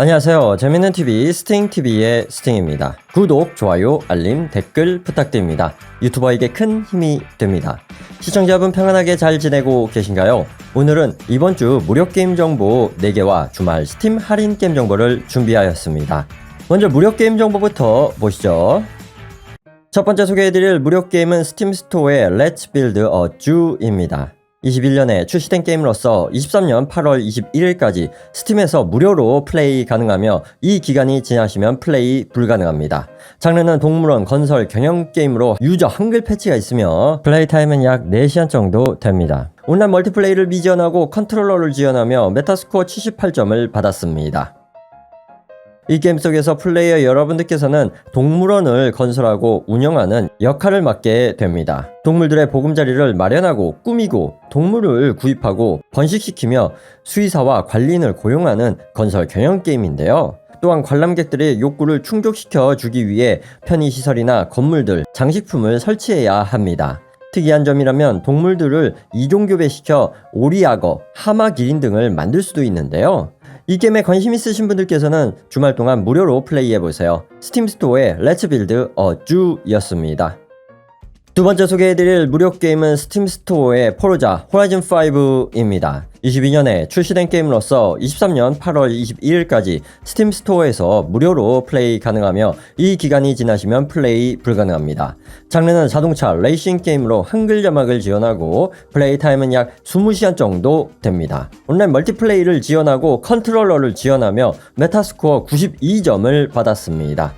안녕하세요. 재밌는 TV 스팅TV의 스팅입니다. 구독, 좋아요, 알림, 댓글 부탁드립니다. 유튜버에게 큰 힘이 됩니다. 시청자분 평안하게 잘 지내고 계신가요? 오늘은 이번 주 무료 게임 정보 4개와 주말 스팀 할인 게임 정보를 준비하였습니다. 먼저 무료 게임 정보부터 보시죠. 첫 번째 소개해드릴 무료 게임은 스팀 스토어의 Let's Build a Zoo입니다. 21년에 출시된 게임으로서 23년 8월 21일까지 스팀에서 무료로 플레이 가능하며 이 기간이 지나시면 플레이 불가능합니다. 장르는 동물원 건설 경영 게임으로 유저 한글 패치가 있으며 플레이 타임은 약 4시간 정도 됩니다. 온라인 멀티플레이를 미지원하고 컨트롤러를 지원하며 메타스코어 78점을 받았습니다. 이 게임 속에서 플레이어 여러분들께서는 동물원을 건설하고 운영하는 역할을 맡게 됩니다. 동물들의 보금자리를 마련하고 꾸미고 동물을 구입하고 번식시키며 수의사와 관리인을 고용하는 건설 경영 게임인데요. 또한 관람객들의 욕구를 충족시켜 주기 위해 편의시설이나 건물들, 장식품을 설치해야 합니다. 특이한 점이라면 동물들을 이종교배시켜 오리악어, 하마 기린 등을 만들 수도 있는데요. 이 게임에 관심 있으신 분들께서는 주말 동안 무료로 플레이해보세요. 스팀 스토어의 Let's Build a Zoo였습니다. 두 번째 소개해드릴 무료 게임은 스팀 스토어의 포르자 호라이즌 5입니다. 22년에 출시된 게임으로서 23년 8월 21일까지 스팀 스토어에서 무료로 플레이 가능하며 이 기간이 지나시면 플레이 불가능합니다. 장르는 자동차 레이싱 게임으로 한글 자막을 지원하고 플레이 타임은 약 20시간 정도 됩니다. 온라인 멀티플레이를 지원하고 컨트롤러를 지원하며 메타스코어 92점을 받았습니다.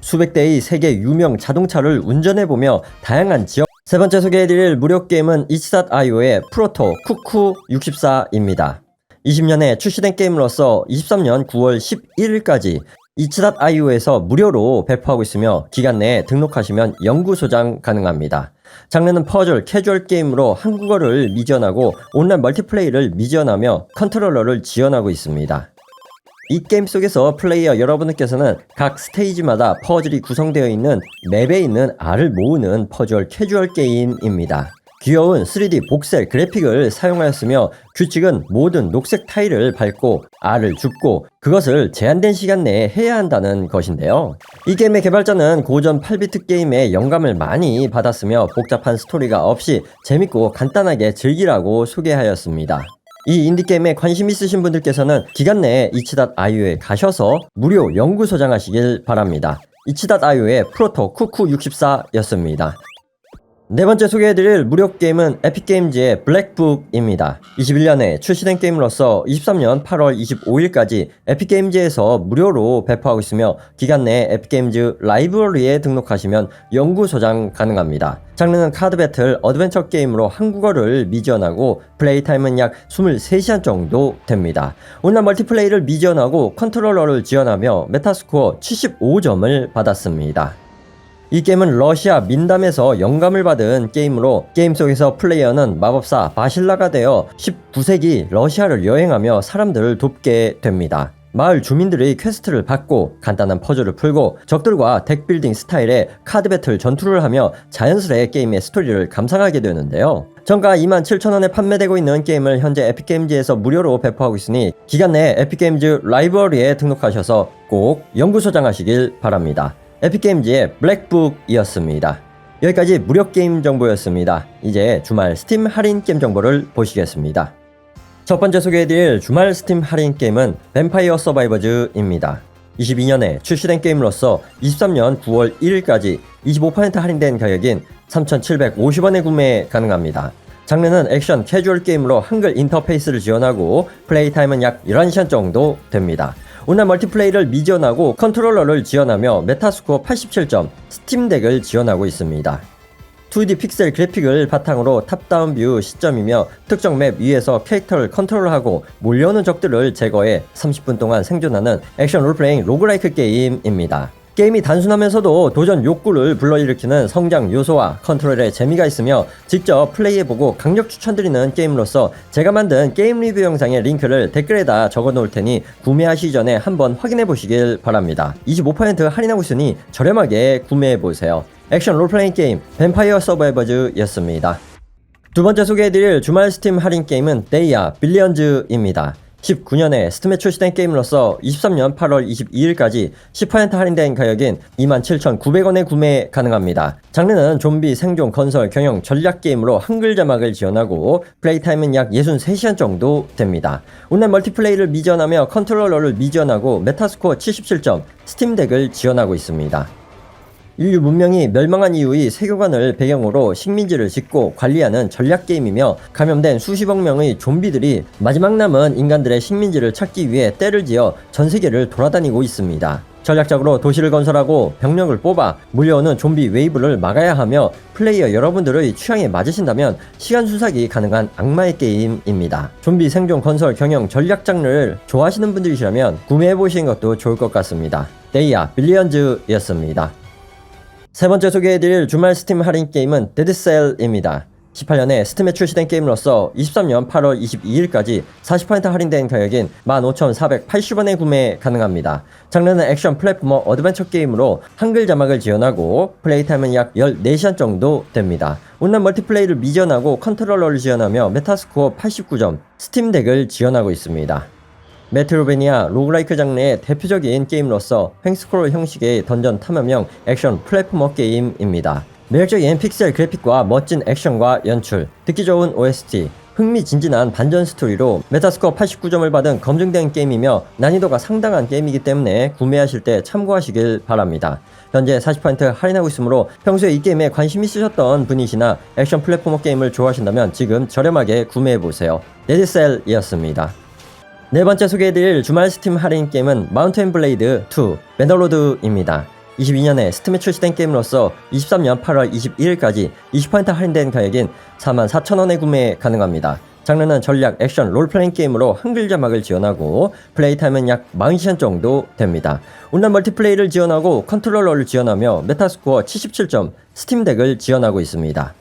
수백 대의 세계 유명 자동차를 운전해보며 다양한 지역 세 번째 소개해드릴 무료 게임은 이치닷아이오의 프로토 쿠쿠 64입니다. 20년에 출시된 게임으로서 23년 9월 11일까지 이치닷 아이오에서 무료로 배포하고 있으며 기간 내에 등록하시면 영구 소장 가능합니다. 장르는 퍼즐, 캐주얼 게임으로 한국어를 미지원하고 온라인 멀티플레이를 미지원하며 컨트롤러를 지원하고 있습니다. 이 게임 속에서 플레이어 여러분들께서는 각 스테이지마다 퍼즐이 구성되어 있는 맵에 있는 알을 모으는 퍼즐 캐주얼 게임입니다. 귀여운 3D 복셀 그래픽을 사용하였으며 규칙은 모든 녹색 타일을 밟고 알을 줍고 그것을 제한된 시간 내에 해야 한다는 것인데요. 이 게임의 개발자는 고전 8비트 게임에 영감을 많이 받았으며 복잡한 스토리가 없이 재밌고 간단하게 즐기라고 소개하였습니다. 이 인디게임에 관심 있으신 분들께서는 기간 내에 이치닷 아이오에 가셔서 무료 연구 소장하시길 바랍니다. 이치닷 아이오의 프로토 쿠쿠 64였습니다. 네 번째 소개해드릴 무료 게임은 에픽게임즈의 블랙북입니다. 21년에 출시된 게임으로서 23년 8월 25일까지 에픽게임즈에서 무료로 배포하고 있으며 기간 내에 에픽게임즈 라이브러리에 등록하시면 연구 소장 가능합니다. 장르는 카드 배틀 어드벤처 게임으로 한국어를 미지원하고 플레이 타임은 약 23시간 정도 됩니다. 온라인 멀티플레이를 미지원하고 컨트롤러를 지원하며 메타스코어 75점을 받았습니다. 이 게임은 러시아 민담에서 영감을 받은 게임으로 게임 속에서 플레이어는 마법사 바실라가 되어 19세기 러시아를 여행하며 사람들을 돕게 됩니다. 마을 주민들의 퀘스트를 받고 간단한 퍼즐을 풀고 적들과 덱 빌딩 스타일의 카드 배틀 전투를 하며 자연스레 게임의 스토리를 감상하게 되는데요. 정가 27,000원에 판매되고 있는 게임을 현재 에픽게임즈에서 무료로 배포하고 있으니 기간 내에 에픽게임즈 라이브러리에 등록하셔서 꼭 연구 소장하시길 바랍니다. 에픽게임즈의 블랙북이었습니다. 여기까지 무료 게임 정보였습니다. 이제 주말 스팀 할인 게임 정보를 보시겠습니다. 첫 번째 소개해드릴 주말 스팀 할인 게임은 뱀파이어 서바이버즈입니다. 22년에 출시된 게임으로서 23년 9월 1일까지 25% 할인된 가격인 3,750원에 구매 가능합니다. 장르는 액션 캐주얼 게임으로 한글 인터페이스를 지원하고 플레이 타임은 약 11시간 정도 됩니다. 온라인 멀티플레이를 미지원하고 컨트롤러를 지원하며 메타스코어 87점, 스팀덱을 지원하고 있습니다. 2D 픽셀 그래픽을 바탕으로 탑다운 뷰 시점이며 특정 맵 위에서 캐릭터를 컨트롤하고 몰려오는 적들을 제거해 30분 동안 생존하는 액션 롤플레잉 로그라이크 게임입니다. 게임이 단순하면서도 도전 욕구를 불러일으키는 성장 요소와 컨트롤에 재미가 있으며 직접 플레이해보고 강력 추천드리는 게임으로서 제가 만든 게임 리뷰 영상의 링크를 댓글에다 적어 놓을 테니 구매하시기 전에 한번 확인해 보시길 바랍니다. 25% 할인하고 있으니 저렴하게 구매해 보세요. 액션 롤플레잉 게임 뱀파이어 서바이버즈였습니다. 두 번째 소개해드릴 주말 스팀 할인 게임은 데이아 빌리언즈입니다. 19년에 스팀에 출시된 게임으로서 23년 8월 22일까지 10% 할인된 가격인 27,900원에 구매 가능합니다. 장르는 좀비 생존 건설 경영 전략 게임으로 한글 자막을 지원하고 플레이 타임은 약 63시간 정도 됩니다. 온라인 멀티플레이를 미지원하며 컨트롤러를 미지원하고 메타스코어 77점, 스팀덱을 지원하고 있습니다. 인류 문명이 멸망한 이후의 세계관을 배경으로 식민지를 짓고 관리하는 전략 게임이며 감염된 수십억 명의 좀비들이 마지막 남은 인간들의 식민지를 찾기 위해 떼를 지어 전 세계를 돌아다니고 있습니다. 전략적으로 도시를 건설하고 병력을 뽑아 몰려오는 좀비 웨이브를 막아야 하며 플레이어 여러분들의 취향에 맞으신다면 시간 순삭이 가능한 악마의 게임입니다. 좀비 생존 건설 경영 전략 장르를 좋아하시는 분들이시라면 구매해보시는 것도 좋을 것 같습니다. 데이아 빌리언즈였습니다. 세 번째 소개해드릴 주말 스팀 할인 게임은 데드셀입니다. 18년에 스팀에 출시된 게임으로서 23년 8월 22일까지 40% 할인된 가격인 15,480원에 구매 가능합니다. 장르는 액션 플랫포머 어드벤처 게임으로 한글 자막을 지원하고 플레이 타임은 약 14시간 정도 됩니다. 온라인 멀티플레이를 미지원하고 컨트롤러를 지원하며 메타스코어 89점, 스팀 덱을 지원하고 있습니다. 메트로베니아 로그라이크 장르의 대표적인 게임으로서 횡스크롤 형식의 던전 탐험형 액션 플랫포머 게임입니다. 매력적인 픽셀 그래픽과 멋진 액션과 연출, 듣기 좋은 OST, 흥미진진한 반전 스토리로 메타스코어 89점을 받은 검증된 게임이며 난이도가 상당한 게임이기 때문에 구매하실 때 참고하시길 바랍니다. 현재 40% 할인하고 있으므로 평소에 이 게임에 관심 있으셨던 분이시나 액션 플랫포머 게임을 좋아하신다면 지금 저렴하게 구매해보세요. 레드셀이었습니다. 네 번째 소개해드릴 주말 스팀 할인 게임은 마운틴 블레이드 2 배너로드입니다. 22년에 스팀에 출시된 게임으로서 23년 8월 21일까지 20% 할인된 가격인 44,000원에 구매 가능합니다. 장르는 전략, 액션, 롤플레잉 게임으로 한글 자막을 지원하고 플레이 타임은 약 40시간 정도 됩니다. 온라인 멀티플레이를 지원하고 컨트롤러를 지원하며 메타스코어 77점, 스팀덱을 지원하고 있습니다.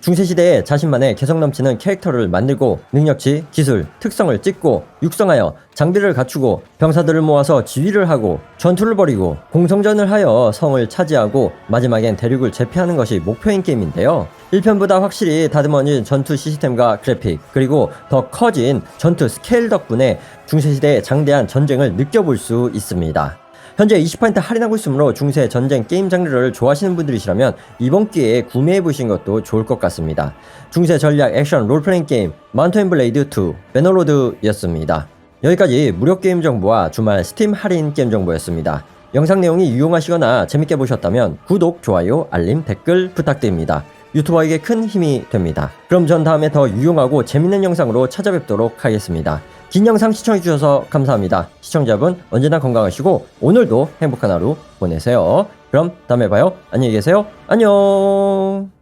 중세시대에 자신만의 개성 넘치는 캐릭터를 만들고 능력치, 기술, 특성을 찍고 육성하여 장비를 갖추고 병사들을 모아서 지휘를 하고 전투를 벌이고 공성전을 하여 성을 차지하고 마지막엔 대륙을 제패하는 것이 목표인 게임인데요. 1편보다 확실히 다듬어진 전투 시스템과 그래픽 그리고 더 커진 전투 스케일 덕분에 중세시대의 장대한 전쟁을 느껴볼 수 있습니다. 현재 20% 할인하고 있으므로 중세 전쟁 게임 장르를 좋아하시는 분들이시라면 이번 기회에 구매해 보시는 것도 좋을 것 같습니다. 중세 전략 액션 롤플레잉 게임 마운틴 블레이드 2 배너로드였습니다. 여기까지 무료 게임 정보와 주말 스팀 할인 게임 정보였습니다. 영상 내용이 유용하시거나 재밌게 보셨다면 구독, 좋아요, 알림, 댓글 부탁드립니다. 유튜버에게 큰 힘이 됩니다. 그럼 전 다음에 더 유용하고 재밌는 영상으로 찾아뵙도록 하겠습니다. 긴 영상 시청해주셔서 감사합니다. 시청자분 언제나 건강하시고 오늘도 행복한 하루 보내세요. 그럼 다음에 봐요. 안녕히 계세요. 안녕.